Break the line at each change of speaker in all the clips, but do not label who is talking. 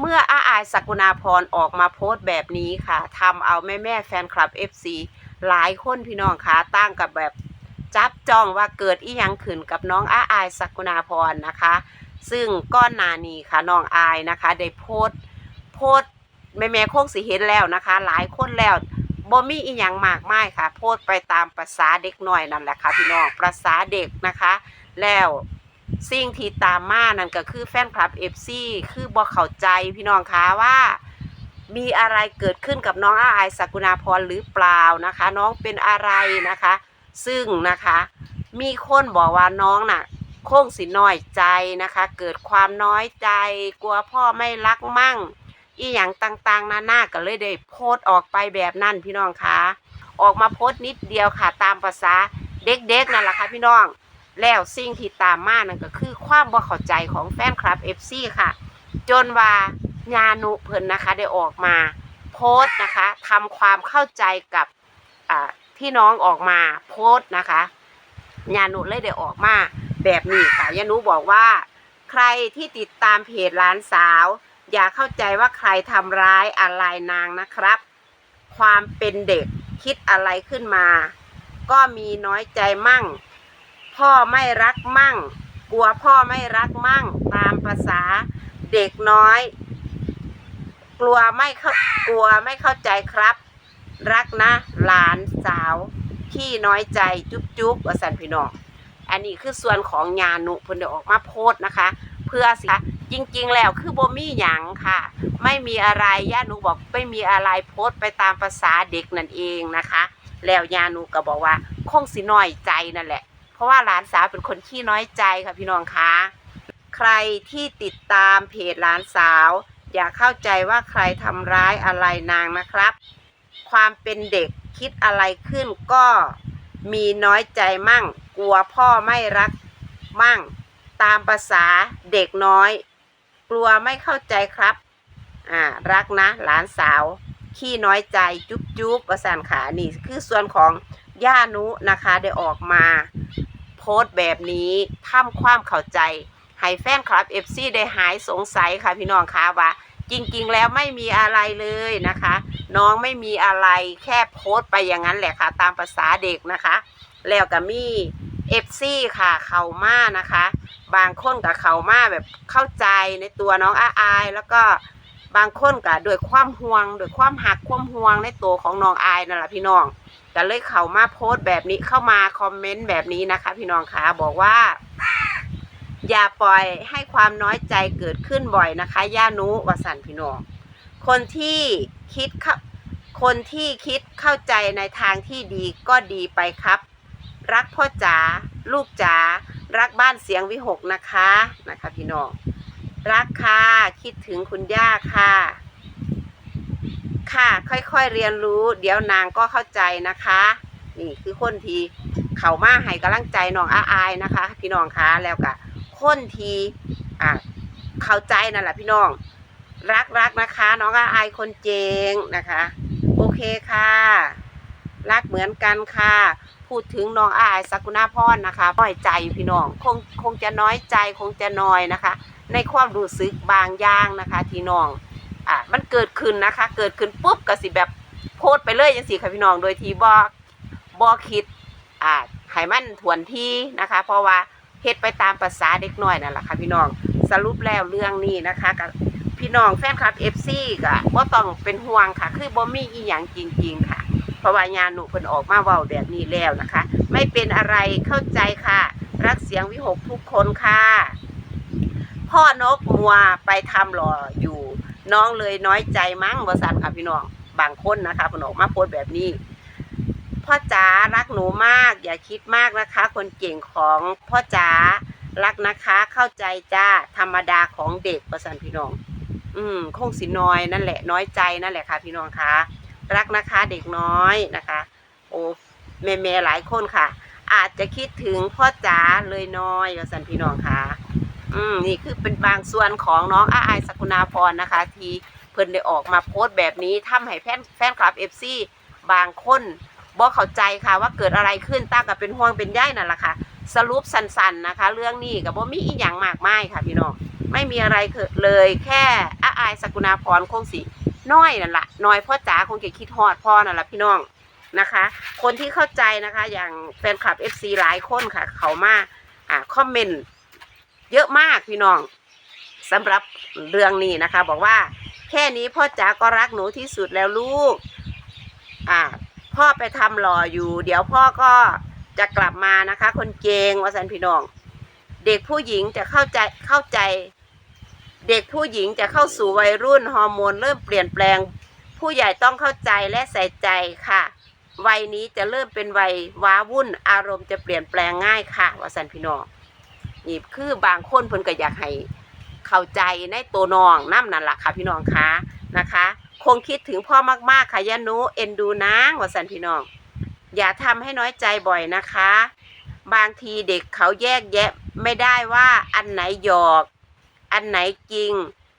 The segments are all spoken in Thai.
เมื่ออาอายสกุณาพรออกมาโพสต์แบบนี้ค่ะทำเอาแม่แม่แฟนคลับ FC หลายคนพี่น้องคะตั้งกับแบบจับจ้องว่าเกิดอีหยังขึ้นกับน้องอาอายสกุณาพรนะคะ ซึ่งก้อนนานี้ค่ะน้องอายนะคะได้โพสต์โพสต์แม่แม่ๆคงสิเห็นแล้วนะคะ หลายคนแล้วบ่มีอีหยังมากมายค่ะ โพสต์ไปตามภาษาเด็กน้อยนั่นแหละค่ะพี่น้องภาษาเด็กนะคะ แล้ว สิ่งที่ตามมานั่นก็คือแฟนคลับ FC คือบ่เข้าใจพี่น้องคะว่า มีอะไรเกิดขึ้นกับน้องอาอายสกุณาพรหรือเปล่านะคะ น้องเป็นอะไรนะคะ ซึ่งนะคะ มีคนบอกว่าน้องน่ะคงสิน้อยใจนะคะ เกิดความน้อยใจ กลัวพ่อไม่รักมั่ง อีหยังต่างๆนานาก็เลยได้โพสต์ออกไปแบบนั้นพี่น้องคะออกมาโพสต์นิดเดียวค่ะตามภาษาเด็กๆนั่นแหละค่ะพี่น้อง แล้วสิ่งที่ตามมานั่นก็คือความบ่เข้าใจของแฟนคลับ FC ค่ะ จนว่าญานุเพิ่นนะคะได้ออกมาโพสต์นะคะทำความเข้าใจกับอ่าที่น้องออกมาโพสต์นะคะญานุเลยได้ออกมาแบบนี้ค่ะญานุบอกว่า ใครที่ติดตามเพจหลานสาว อย่าเข้าใจว่าใครทำร้ายอะไรนางนะครับ ความเป็นเด็กคิดอะไรขึ้นมา ก็มีน้อยใจมั่ง พ่อไม่รักมั่ง กลัวพ่อไม่รักมั่ง ตามภาษาเด็กน้อย กลัวไม่เข้ากลัวไม่เข้าใจครับ รักนะ หลานสาว ขี้น้อยใจจุ๊บจุ๊บว่าสันพี่น้องอันนี้คือส่วนของญานุเพิ่นได้ออกมาโพสต์นะคะ เพื่อสิจริง ๆ แล้วคือบ่มีหยังค่ะ ไม่มีอะไรญานุบอกไม่มีอะไรโพสต์ไปตามภาษาเด็กนั่นเองนะคะ แล้วญานุก็บอกว่าคงสิน้อยใจนั่นแหละ เพราะว่าหลานสาวเป็นคนขี้น้อยใจค่ะพี่น้องคะใครที่ติดตามเพจหลานสาว อย่าเข้าใจว่าใครทำร้ายอะไรนางนะครับ ความเป็นเด็กคิดอะไรขึ้นก็มีน้อยใจมั่ง กลัวพ่อไม่รักมั่ง ตามภาษาเด็กน้อย กลัวไม่เข้าใจครับอ่ารักนะหลานสาว ขี้น้อยใจจุ๊บจุ๊บประสานขานี่คือส่วนของย่านุนะคะได้ออกมา โพสต์แบบนี้ทำความเข้าใจ ให้แฟนคลับ FC ได้หายสงสัยค่ะพี่น้องคะว่า จริงๆ แล้วไม่มีอะไรเลยนะคะ น้องไม่มีอะไรแค่โพสต์ไปอย่างนั้นแหละค่ะ ตามภาษาเด็กนะคะ แล้วก็มี FC ค่ะเขามานะคะ บางคนกับเขามาแบบเข้าใจในตัวน้องอาอายแล้วก็ บางคนกับด้วยความห่วงด้วยความหักความห่วงในตัวของน้องอายนั่นแหละพี่น้องก็เลยเข้ามาโพสต์แบบนี้เข้ามาคอมเมนต์แบบนี้นะคะ พี่น้องคะบอกว่า อย่าปล่อยให้ความน้อยใจเกิดขึ้นบ่อยนะคะย่านุวสันต์พี่น้อง คนที่คิดเข้าคนที่คิดเข้าใจในทางที่ดีก็ดีไปครับ รักพ่อจ๋าลูกจ๋ารักบ้านเสียงวิหกนะคะนะคะ พี่น้อง รักค่ะ คิดถึงคุณย่าค่ะ ค่ะ ค่อยๆเรียนรู้ เดี๋ยวนางก็เข้าใจนะคะ นี่คือคนทีเขามาให้กำลังใจน้องอาอายนะคะ พี่น้องคะแล้วก็คนทีอะเข้าใจนั่นแหละพี่น้อง รักรักนะคะ น้องอาอายคนเจงนะคะ โอเคค่ะ รักเหมือนกันค่ะ พูดถึงน้องอาอายสักุณาพรนะคะน้อยใจพี่น้อง คงคงจะน้อยใจคงจะน้อยนะคะ ในความรู้สึกบางอย่างนะคะที่น้องอะมันเกิดขึ้นนะคะ เกิดขึ้นปุ๊บก็สิแบบโพสไปเลยจังสิค่ะพี่น้องโดยที่บ่บ่คิดอ่าให้มันถวนที่นะคะ เพราะว่าเฮ็ดไปตามภาษาเด็กน้อยนั่นแหละค่ะพี่น้องสรุปแล้วเรื่องนี้นะคะกับพี่น้องแฟนคลับ FC ก็บ่ต้องเป็นห่วงค่ะ คือบ่มีอีหยังจริง ๆ ค่ะ เพราะว่าญาณุเพิ่นออกมาเว้าแบบนี้แล้วนะคะ ไม่เป็นอะไรเข้าใจค่ะ รักเสียงวิหกทุกคนค่ะ พ่อนกมัวไปทำหล่ออยู่น้องเลยน้อยใจมั้งบสันค่ะพี่น้องบางคนนะคะเพนออกมาโพสแบบนี้พ่อจ๋ารักหนูมาก อย่าคิดมากนะคะ คนเก่งของพ่อจ๋ารักนะคะเข้าใจจ้าธรรมดาของเด็กประสันพี่น้อง อืมคงสิน้อยนั่นแหละ น้อยใจนั่นแหละค่ะ พี่น้องคะรักนะคะเด็กน้อยนะคะ โอ้แม่แม่หลายคนค่ะ อาจจะคิดถึงพ่อจ๋าเลยน้อยประสันพี่น้องค่ะ อืมนี่คือเป็นบางส่วนของน้องอาอายสกุณาพรนะคะ ที่เพิ่นได้ออกมาโพสต์แบบนี้ทำให้แฟนแฟนคลับเอฟซีบางคนบ่เข้าใจค่ะว่าเกิดอะไรขึ้นตั้งกับเป็นห่วงเป็นใยนั่นแหละค่ะ สรุปสั้นๆนะคะ เรื่องนี้กับบ่มีอีหยังมากมายค่ะพี่น้องไม่มีอะไรเลยแค่อาอายสกุณาพรคงสิน้อยนั่นแหละน้อยพ่อจ๋าคงจะคิดฮอดพ่อนั่นแหละพี่น้องนะคะ คนที่เข้าใจนะคะ อย่างแฟนคลับ FC หลายคนค่ะ เขามาอ่าคอมเมนต์ เยอะมากพี่น้องสำหรับเรื่องนี้นะคะ บอกว่า แค่นี้พ่อจ๋าก็รักหนูที่สุดแล้วลูก อ่า พ่อไปทำหล่ออยู่ เดี๋ยวพ่อก็จะกลับมานะคะ คนเกงวสันพี่น้อง เด็กผู้หญิงจะเข้าใจเข้าใจ เด็กผู้หญิงจะเข้าสู่วัยรุ่นฮอร์โมนเริ่มเปลี่ยนแปลง ผู้ใหญ่ต้องเข้าใจและใส่ใจค่ะวัยนี้จะเริ่มเป็นวัยว้าวุ่นอารมณ์จะเปลี่ยนแปลงง่ายค่ะวสันพี่น้อง นี่คือบางคนเพิ่นก็อยากให้เข้าใจในตัวน้องน้ำนั่นแหละค่ะพี่น้องคะนะคะ คงคิดถึงพ่อมากๆค่ะยานุเอ็นดูนางวสันพี่น้อง อย่าทำให้น้อยใจบ่อยนะคะ บางทีเด็กเขาแยกแยะไม่ได้ว่าอันไหนหยอก อันไหนจริง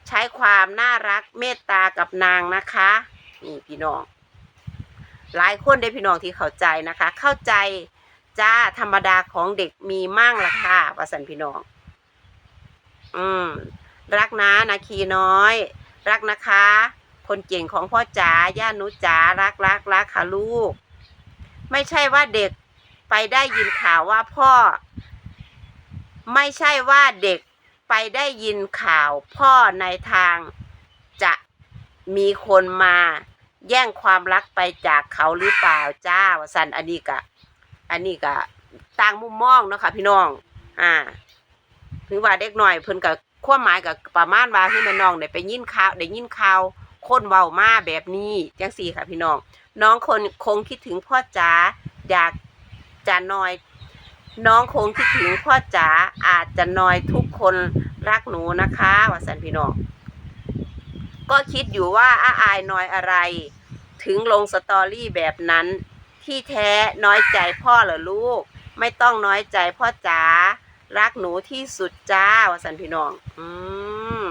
ใช้ความน่ารักเมตตากับนางนะคะนี่พี่น้อง หลายคนได้พี่น้องที่เข้าใจนะคะ เข้าใจ จ้าธรรมดาของเด็กมีมั่งล่ะค่ะวสันพี่น้อง อืม รักนะนาคีน้อย รักนะคะ คนเก่งของพ่อจ๋าย่านุจ๋ารักรักรักค่ะลูก ไม่ใช่ว่าเด็กไปได้ยินข่าวว่าพ่อ ไม่ใช่ว่าเด็กไปได้ยินข่าวพ่อในทางจะมีคนมาแย่งความรักไปจากเขาหรือเปล่าจ้าวสันอันนี้กะ อันนี้กะต่างมุมมองเนาะค่ะ พี่น้อง อ่าถึงว่าเด็กหน่อยเพิ่นกับความหมายกับประมาณว่าที่แม่น้องได้ไปยินข่าวได้ยินข่าวคนเว้ามาแบบนี้จังสี่ค่ะพี่น้อง น้องคนคงคิดถึงพ่อจ๋าอยากจะนอย น้องคงคิดถึงพ่อจ๋าอาจจะนอยทุกคนรักหนูนะคะว่าสันพี่น้อง ก็คิดอยู่ว่าอาอายนอยอะไร ถึงลงสตอรี่แบบนั้น ที่แท้น้อยใจพ่อเหรอลูก ไม่ต้องน้อยใจพ่อจ๋ารักหนูที่สุดจ้าวสันพี่น้อง อืม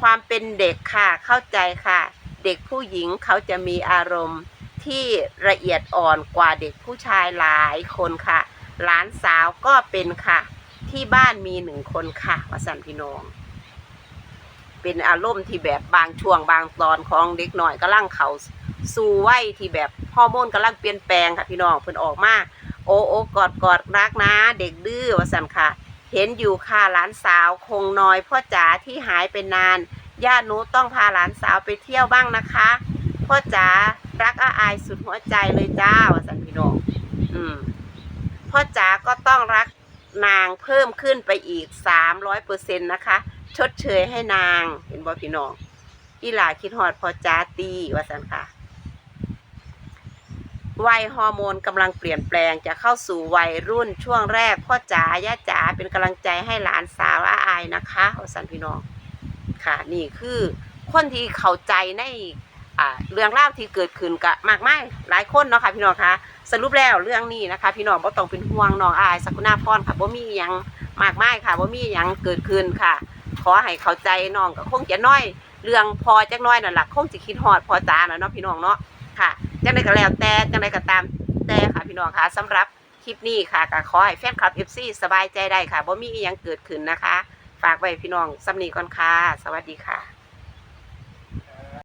ความเป็นเด็กค่ะเข้าใจค่ะ เด็กผู้หญิงเขาจะมีอารมณ์ที่ละเอียดอ่อนกว่าเด็กผู้ชายหลายคนค่ะ หลานสาวก็เป็นค่ะ ที่บ้านมีหนึ่งคนค่ะวสันพี่น้อง เป็นอารมณ์ที่แบบบางช่วงบางตอนของเด็กหน่อยกำลังเขาสู่วัยที่แบบฮอร์โมนกำลังเปลี่ยนแปลงค่ะพี่น้องเพิ่นออกมาโอ้โอ้กอดกอดรักนะ เด็กดื้อวสันค่ะ เห็นอยู่ค่ะหลานสาวคงน้อยพ่อจ๋าที่หายไปนานญาติหนูต้องพาหลานสาวไปเที่ยวบ้างนะคะพ่อจ๋ารักอาอายสุดหัวใจเลยจ้าวสันพี่น้องอืมพ่อจ๋าก็ต้องรักนางเพิ่มขึ้นไปอีกสามร้อยเปอร์เซ็นต์นะคะ ชดเชยให้นางเห็นบ่พี่น้องอีหลาคิดฮอดพอจ๋าตีว่าสันค่ะวัยฮอร์โมนกำลังเปลี่ยนแปลงจะเข้าสู่วัยรุ่นช่วงแรกพ่อจ๋าย่าจ๋าเป็นกำลังใจให้หลานสาวอาอายนะคะว่าสันพี่น้องค่ะนี่คือคนที่เข้าใจในเรื่องเล่าวที่เกิดขึ้นกะมากมายหลายคนเนาะค่ะพี่น้องคะสรุปแล้วเรื่องนี้นะคะ พี่น้องบ่ต้องเป็นห่วงน้องอายสักุณาพรค่ะบ่มีหยังมากมายค่ะบ่มีหยังเกิดขึ้นค่ะ ขอให้เข้าใจน้องก็คงจะน้อย เรื่องพอจักน้อยนั่นล่ะคงจะคิดหอดพอจ๋าน่ะเนาะพี่น้องเนาะค่ะจังไดก็แล้วแต่จังไดก็ตามแต่ค่ะพี่น้องค่ะสำหรับคลิปนี้ค่ะก็ขอให้แฟนคลับเอฟซีสบายใจได้ค่ะบ่มีอีหยังเกิดขึ้นนะคะ ฝากไว้พี่น้องสำนีก่อนค่ะ สวัสดีค่ะ